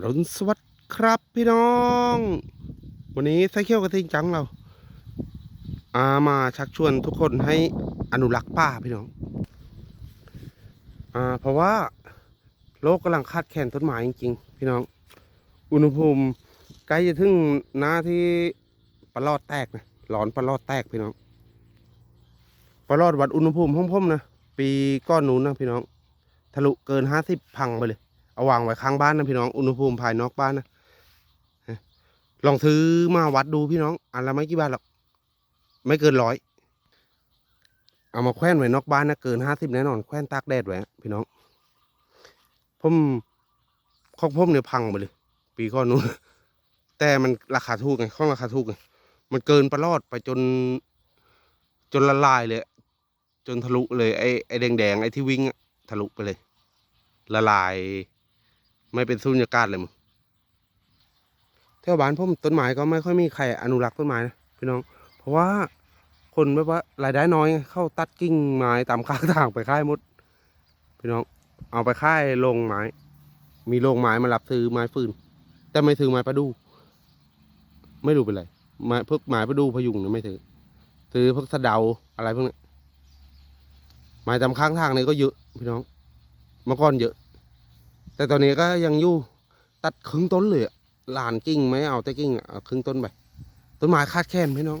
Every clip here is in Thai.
อรุณสวัสดิ์ครับพี่น้อง วันนี้ไซเคิลกระทิงจังเราอามาชักชวนทุกคนให้อนุรักษ์ป่าพี่น้องอ่าเพราะว่าโลกกำลังขาดแคลนต้นไม้จริงๆ พี่น้อง อุณหภูมิใกล้จะถึงหน้าที่ปลาลอดแตกนะหลอนปลาลอดแตกพี่น้องปลาลอดวัดอุณหภูมิห้องๆนะปีก้อนนู้นนะพี่น้อง ทะลุเกินห้าสิบพังไปเลย เอาวางไว้ข้างบ้านนะพี่น้องอุณหภูมิภายนอกบ้านนะลองซื้อมาวัดดูพี่น้องอันละไม่กี่บาทหรอกไม่เกินร้อยเอามาแขวนไว้นอกบ้านนะเกินห้าสิบแน่นอนแขวนตากแดดไว้พี่น้องผมข้องผมเนี่ยพังไปเลย ปีก่อนนู้นแต่มันราคาถูกไงข้องราคาถูกไงมันเกินประลอดไปจน จนละลายเลย จนทะลุเลยไอ้ไอ้แดงๆไอ้ที่วิ่งทะลุไปเลย ละลาย ไม่เป็นสุญญากาศเลยมึงแถวบ้านผมต้นไม้ก็ไม่ค่อยมีใครอนุรักษ์ต้นไม้นะพี่น้อง เพราะว่าคนแบบว่ารายได้น้อยเข้าตัดกิ่งไม้ตามข้างทางไปค่ายหมดพี่น้อง เอาไปค่ายโรงไม้ มีโรงไม้มารับซื้อไม้ฟืน แต่ไม่ซื้อไม้ประดูไม่รู้เป็นไรไม้พวกไม้ประดูพยุงเนี่ยไม่ซื้อซื้อพวกสะเดาอะไรพวกนี้ไม้ตามข้างทางเนี่ยก็เยอะพี่น้องเมื่อก่อนเยอะ แต่ตอนนี้ก็ยังอยู่ตัดครึ่งต้นเลยอะลานกิ่งไม่เอาแต่กิ่งเอาครึ่งต้นไปต้นไม้คาดแค้นพี่น้อง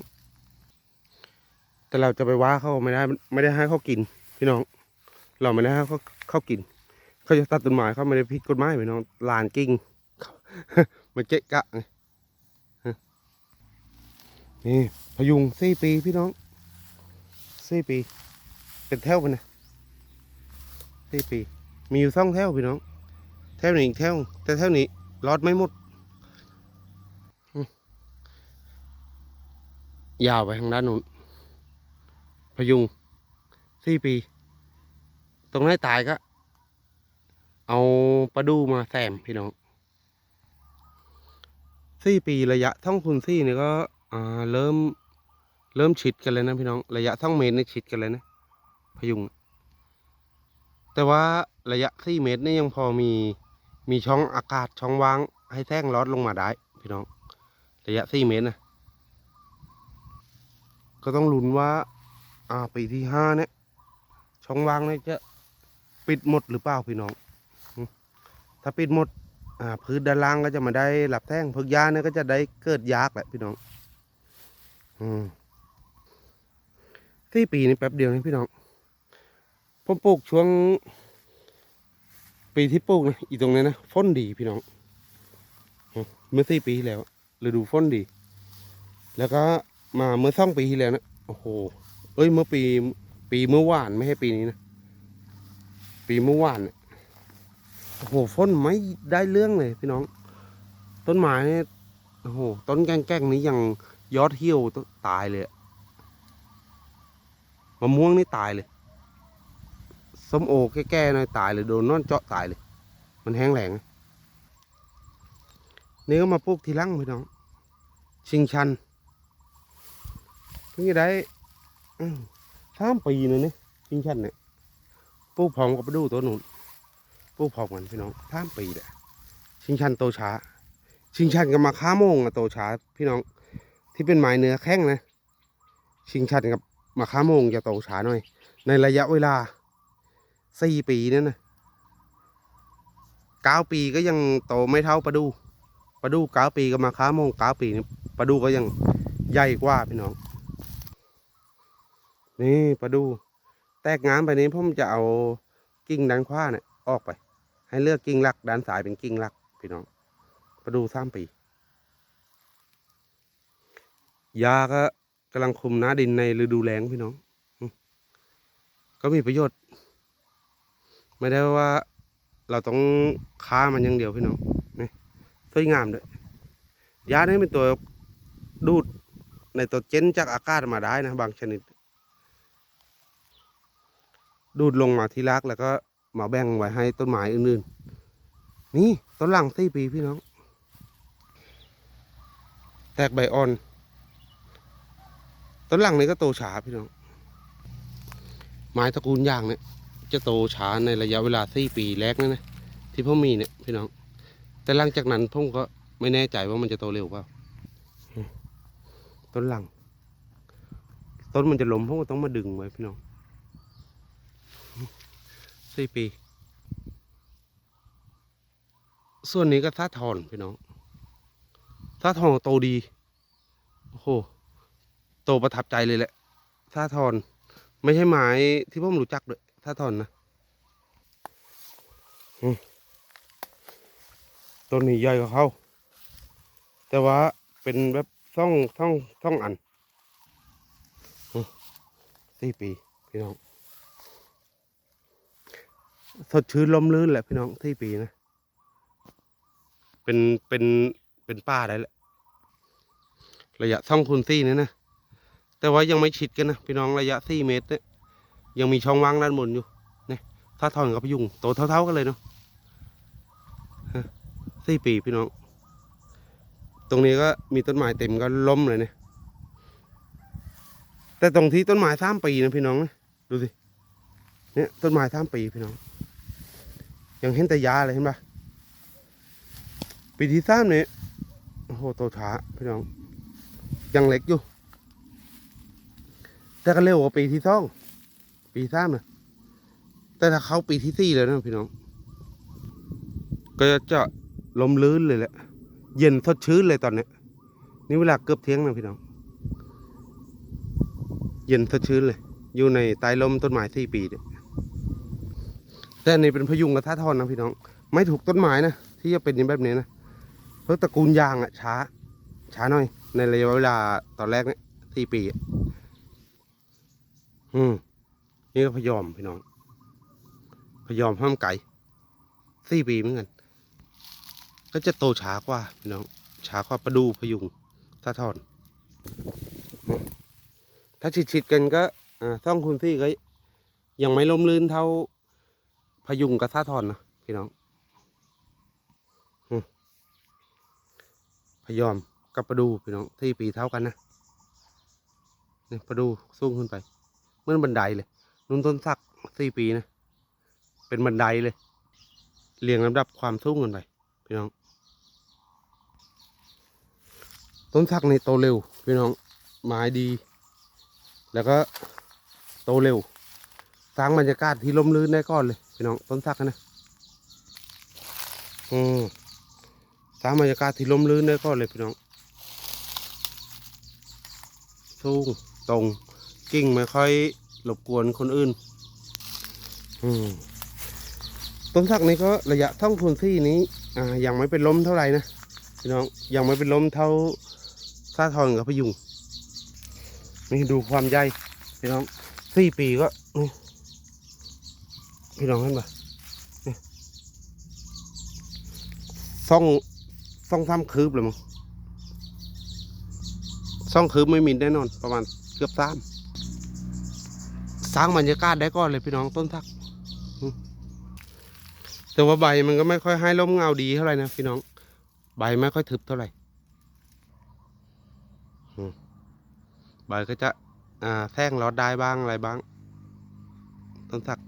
แต่เราจะไปว่าเขาไม่ได้ไม่ได้ให้เขากิน พี่น้อง เราไม่ได้ให้เขาเขากิน เขาจะตัดต้นไม้เขาไม่ได้ผิดกฎหมายพี่น้องลานกิ่งมันเจ๊กะไงฮะนี่พยุงสี่ปีพี่น้องสี่ปี เป็นแถวไปนะสี่ปี มีอยู่สองแถวพี่น้อง แถวนี้อีกแถวแต่แถวนี้รอดไม่หมด ยาวไปทางด้านนู้นพยุงสี่ปี ตรงไหนตายก็ เอาปลาดูมาแซมพี่น้องสี่ปีระยะท่องคุณสี่นี่ก็เริ่มเริ่มชิดกันเลยนะพี่น้อง ระยะท่องเมตรนี่ชิดกันเลยนะ พยุง แต่ว่าระยะสี่เมตรนี่ยังพอมี มีช่องอากาศช่องว่างให้แท่งลอดลงมาได้ พี่น้อง ระยะสี่เมตรนะ ก็ต้องลุ้นว่า อ่าปีที่ห้าเนี่ย ช่องว่างเนี่ยจะปิดหมดหรือเปล่าพี่น้อง ถ้าปิดหมด อ่าพื้นด้านล่างก็จะมาได้หลับแท่งพึกยาเนี่ยก็จะได้เกิดยากแหละพี่น้อง อืมสี่ปีนี่แป๊บเดียวนี่พี่น้อง ผมปลูกช่วง ปีที่ปลูกนะอีตรงนี้นะฝนดีพี่น้องเมื่อสี่ปีที่แล้วฤดูฝนดี แล้วก็มาเมื่อสองปีที่แล้วนะโอ้โหเอ้ยเมื่อปีปีเมื่อวานไม่ใช่ปีนี้นะปีเมื่อวานโอ้โหฝนไม่ได้เรื่องเลยพี่น้อง ต้นไม้โอ้โหต้นแก้งๆนี้ยังยอดเหี่ยวตายเลยมะม่วงนี่ตายเลย ส้มโอแก่ๆหน่อยตายเลยโดนนอนเจาะตายเลย มันแห้งแหลงนี่ก็มาปลูกทีลังพี่น้อง ชิงชันเพิ่งจะได้สามปีเลยนี่ชิงชันเนี่ยปลูกพร้อมกับไปดูตัวหนุนปลูกพร้อมกันพี่น้องสามปีแหละชิงชันโตช้า ชิงชันกับมาค้าโมงอะโตช้าพี่น้อง ที่เป็นไม้เนื้อแข้งนะ ชิงชันกับมาค้าโมงจะโตช้าหน่อย ในระยะเวลา สี่ปีนั่นนะเก้าปีก็ยังโตไม่เท่าปลาดูปลาดูเก้าปีก็มาค้าโมงเก้าปีนี่ปลาดูก็ยังใหญ่กว่าพี่น้อง นี่ปลาดู แตกงานไปนี้ผมจะเอากิ่งด้านขวาเนี่ยออกไป ให้เลือกกิ่งหลักด้านซ้ายเป็นกิ่งหลักพี่น้องปลาดูสามปี ยาก็กำลังคุมหน้าดินในฤดูแล้งพี่น้อง ก็มีประโยชน์ ไม่ได้ว่าเราต้องค้ามันอย่างเดียวพี่น้องนี่สวยงามด้วยยาเนี่ยเป็นตัวดูดในตัวเจนจากอากาศมาได้นะบางชนิด ดูดลงมาที่รากแล้วก็มาแบ่งไว้ให้ต้นไม้อื่นๆ นี่ต้นหลังสี่ปีพี่น้อง แตกใบอ่อน ต้นหลังนี้ก็โตช้าพี่น้อง ไม้ตระกูลยางเนี่ย จะโตช้าในระยะเวลาสี่ปีแรกนั่นนะที่พ่อมีเนี่ยพี่น้อง แต่หลังจากนั้นผมก็ไม่แน่ใจว่ามันจะโตเร็วเปล่าต้นหลัง ต้นมันจะล้มผมก็ต้องมาดึงไว้พี่น้องสี่ปี ส่วนนี้ก็ท่าทอนพี่น้องท่าทอนโตดีโอ้โหโตประทับใจเลยแหละท่าทอนไม่ใช่ไม้ที่ผมรู้จักด้วย ท่าทอนนะต้นนี้ใหญ่กว่าเขา แต่ว่าเป็นแบบซ่องซ่องซ่องอันสี่ปี พี่น้อง สดชื่นลมลื่นแหละพี่น้องสี่ปีนะ เป็นเป็นเป็นป้าได้แหละ ระยะช่องคูณสี่นี่นะ แต่ว่ายังไม่ชิดกันนะ พี่น้องระยะสี่เมตรเนี่ย ยังมีช่องว่างด้านบนอยู่นี่ถ้าถอนกับพยุงโตเท่า ๆกันเลยเนาะฮะสี่ปีพี่น้อง ตรงนี้ก็มีต้นไม้เต็มก็ล้มเลยเนี่ย แต่ตรงที่ต้นไม้สามปีนะพี่น้องนะดูสิ เนี่ยต้นไม้สามปีพี่น้อง ยังเห็นแต่ยาเลยเห็นปะปีที่สามเนี่ยโอ้โหโตช้าพี่น้อง ยังเล็กอยู่ แต่ก็เร็วกว่าปีที่สอง ปีสามนะแต่ถ้าเขาปีที่สี่แล้วนะพี่น้อง ก็จะลมลื่นเลยแหละ เย็นสดชื่นเลยตอนนี้นี่เวลาเกือบเที่ยงนะพี่น้อง เย็นสดชื่นเลย อยู่ในใต้ลมต้นไม้สี่ปีเนี่ยแต่นี่เป็นพยุงกระทะทอนนะพี่น้อง ไม่ถูกต้นไม้นะที่จะเป็นแบบนี้นะเพราะตระกูลยางอะช้า ช้าหน่อย ในระยะเวลาตอนแรกเนี่ยสี่ปีอะอืม นี่ก็พยอมพี่น้อง พยอมห้ามไก่สี่ปีเหมือนกัน ก็จะโตช้ากว่าพี่น้อง ช้ากว่าประดูพยุงถ้าทอน ถ้าชิดๆกันก็อ่าท่องคุณซี่ก็ยังไม่ล้มลื่นเท่าพยุงกับท่าทอนนะพี่น้องพยอมกับประดูพี่น้องที่ปีเท่ากันนะนี่ประดูสูงขึ้นไปเหมือนบันไดเลย นุ่นต้นสักสี่ปีนะ เป็นบันไดเลย เรียงลำดับความสูงกันไปพี่น้อง ต้นสักในโตเร็วพี่น้องไม้ดี แล้วก็โตเร็ว สร้างบรรยากาศที่ลมลื่นได้ก่อนเลยพี่น้องต้นสักนะอืมสร้างบรรยากาศที่ลมลื่นได้ก่อนเลยพี่น้องสูงตรงกิ่งไม่ค่อย รบกวนคนอื่น อืมต้นสักนี้ก็ระยะท่องคูณซี่นี้ อ่า ยังไม่เป็นล้มเท่าไหร่นะพี่น้องยังไม่เป็นล้มเท่าซาทองกับพยุงนี่ดูความใหญ่พี่น้องสี่ปีก็พี่น้องเห็นปะนี่ซ่องซ่องทำคืบเลยมั้งซ่องคืบไม่มีแน่นอน ประมาณเกือบสาม สร้างบรรยากาศได้ก่อนเลยพี่น้องต้นทัก แต่ว่าใบมันก็ไม่ค่อยให้ร่มเงาดีเท่าไหร่นะพี่น้อง ใบไม่ค่อยทึบเท่าไหร่ใบก็จะอ่าแท่งรอดได้บ้างอะไรบ้าง ต้นสัก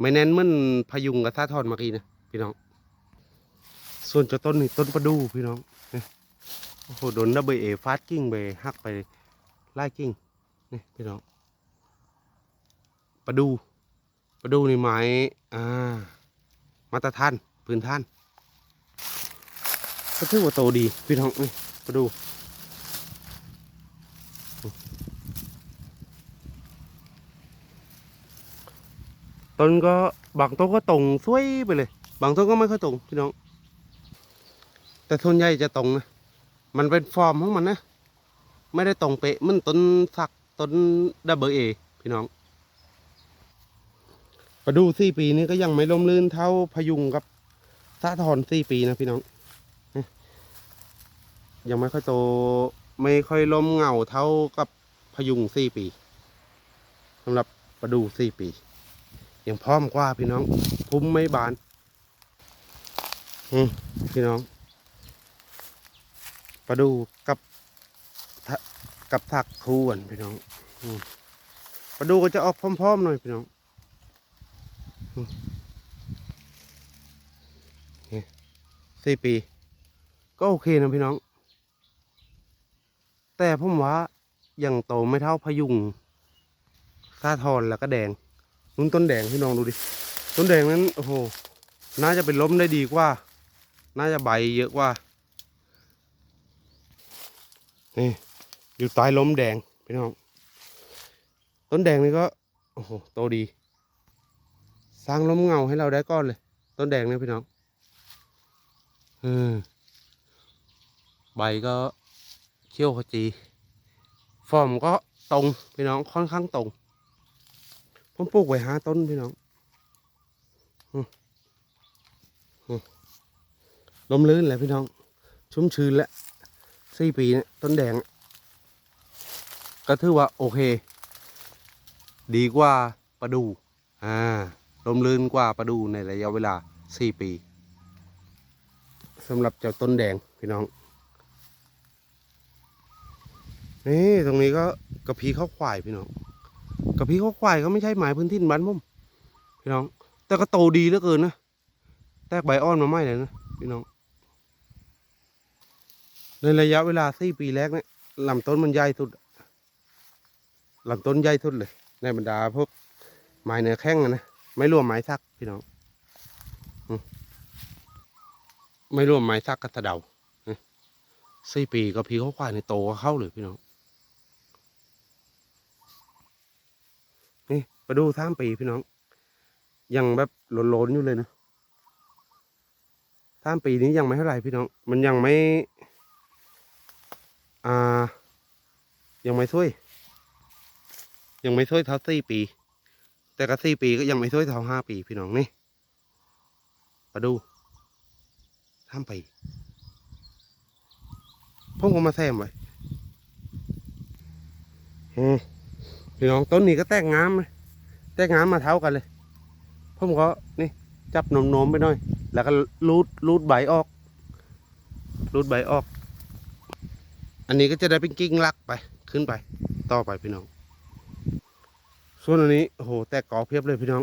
ไม่แน่นเหมือนพยุงกับท่าทอนเมื่อกี้นะพี่น้อง ส่วนจ้าต้นนี่ต้นประดู่พี่น้องโอ้โหโดนดับเบิลเอฟาดกิ้งไปหักไปไล่กิ้งนี่พี่น้อง ประดูประดูนี่ไม้อ่ามาตรฐานพื้นท่านก็ถือว่าโตดีพี่น้องนี่ประดูต้นก็บางต้นก็ตรงสวยไปเลย บางต้นก็ไม่ค่อยตรงพี่น้อง แต่ส่วนใหญ่จะตรงนะมันเป็นฟอร์มของมันนะ ไม่ได้ตรงเป๊ะเหมันต้นสักต้นดับเบิลเอพี่น้อง ประดูสี่ปีนี้ก็ยังไม่ล้มลื่นเท่าพยุงกับสะทอนสี่ปีนะพี่น้อง ยังไม่ค่อยโตไม่ค่อยล้มเงาเท่ากับพยุงสี่ปีสำหรับประดูสี่ปี ยังพร้อมกว่าพี่น้องพุ่มไม่บานพี่น้อง ประดูกับกับถักคู่กันพี่น้องประดูก็จะออกพร้อมๆหน่อยพี่น้อง สี่ปี ก็โอเคนะพี่น้อง แต่ผมว่ายังโตไม่เท่าพยุงซาทอนแล้วก็แดงนุ่นต้นแดงพี่น้องดูดิ ต้นแดงนั้นโอ้โห น่าจะเป็นล้มได้ดีกว่า น่าจะใบเยอะกว่า นี่อยู่ใต้ล้มแดงพี่น้อง ต้นแดงนี่ก็ โอ้โห โตดี ร้างล้มเงาให้เราได้ก้อนเลย ต้นแดงเนี่ยพี่น้องอใบก็เขี้ยวขจีฟอร์มก็ตรงพี่น้องค่อนข้างตรง ผมปลูกไว้ห้าต้นพี่น้องอืมลมลื่นแหละพี่น้อง ชุ่มชื้นแล้วสี่ปีเนี่ยต้นแดงอะก็ถือว่าโอเค ดีกว่าประดู อ่า ลมลื่นกว่าประดูในระยะเวลาสี่ปีสำหรับเจ้าต้นแดงพี่น้อง นี่ตรงนี้ก็กระพีข้าวควายพี่น้องกระพีข้าวควายก็ไม่ใช่หมายพื้นที่บ้านผมพี่น้อง แต่ก็โตดีเหลือเกินนะแตกใบอ่อนมาไม่เลยนะพี่น้อง ในระยะเวลาสี่ปีแรกเนี่ยลำต้นมันใหญ่สุดลำต้นใหญ่สุดเลย ในบรรดาพวกไม้เนื้อแข้งนะ ไม่รวมไม้สักพี่น้องไม่รวมไม้สักกระตะเดาสี่ปีก็พีเขาควายในโตก็เข้าเลยพี่น้องนี่มาดูสามปีพี่น้อง ยังแบบหลนๆอยู่เลยนะสามปีนี้ยังไม่เท่าไหร่พี่น้อง มันยังไม่ อ่า ยังไม่ช่วย ยังไม่ช่วยเท่าสี่ปี แต่ก็สี่ปีก็ยังไม่ช่วยเท่าห้าปีพี่น้องนี่มาดูทำไปผมก็มาแซมไว้พี่น้องต้นนี้ก็แตกงามเลยแตกงามมาเท่ากันเลยผมก็นี่จับนมนมไปหน่อย แล้วก็รูดรูดใบออก รูดใบออก อันนี้ก็จะได้เป็นกิ่งลักไปขึ้นไป ต่อไปพี่น้อง ส่วนอันนี้โหแตกกอเพียบเลยพี่น้อง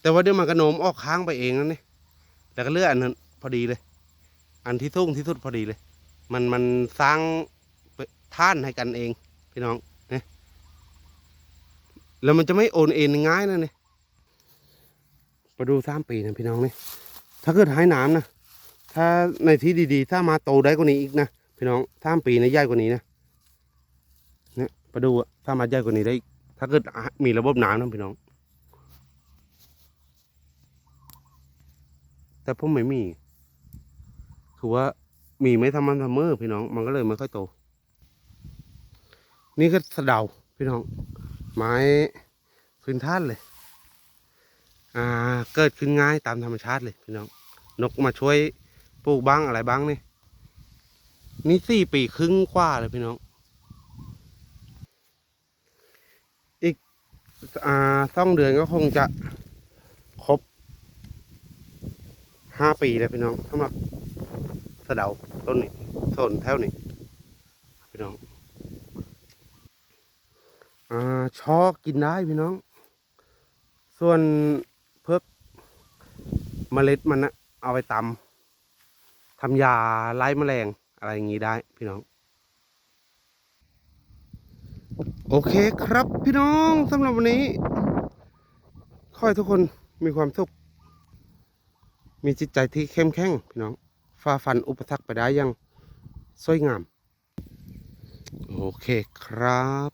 แต่ว่าเดี๋ยวมันกระโนมออกค้างไปเองนั่นนี่แต่ก็เลือกอันนั้นพอดีเลย อันที่สูงที่สุดพอดีเลย มันมันสร้างท่านให้กันเอง พี่น้องนี่แล้วมันจะไม่โอนเอ็นง่ายนะเนี่ยมาดูสามปีนะพี่น้องนี่ถ้าเกิดหายน้ำนะถ้าในที่ดีๆ ถ้ามาโตได้กว่านี้อีกนะพี่น้องสามปีในะใหญ่กว่านี้นะเนี่ยมาดูอะถ้ามาใหญ่กว่านี้ได้อีก ถ้าเกิดมีระบบน้ำนะพี่น้อง แต่ผมไม่มีคือว่ามีไม่ทำมันทำเมอพี่น้อง มันก็เลยไม่ค่อยโต นี่ก็สะเดาพี่น้อง ไม้พื้นท่านเลย อ่า เกิดขึ้นง่ายตามธรรมชาติเลยพี่น้อง นกมาช่วยปลูกบ้างอะไรบ้างนี่ นี่สี่ปีครึ่งกว่าเลยพี่น้อง อ่าต้องเดือนก็คงจะครบห้าปีแล้วพี่น้องสำหรับสะเดาต้นนี้โซนแถวนี้พี่น้องอ่าชอกกินได้พี่น้อง ส่วนเพิกเมล็ดมันนะเอาไปตำทำยาไล่แมลงอะไรอย่างนี้ได้พี่น้อง โอเคครับพี่น้องสำหรับวันนี้ขอให้ทุกคนมีความสุข มีจิตใจที่เข้มแข็งพี่น้องฝ่าฟันอุปสรรคไปได้อยังสวยงาม โอเคครับ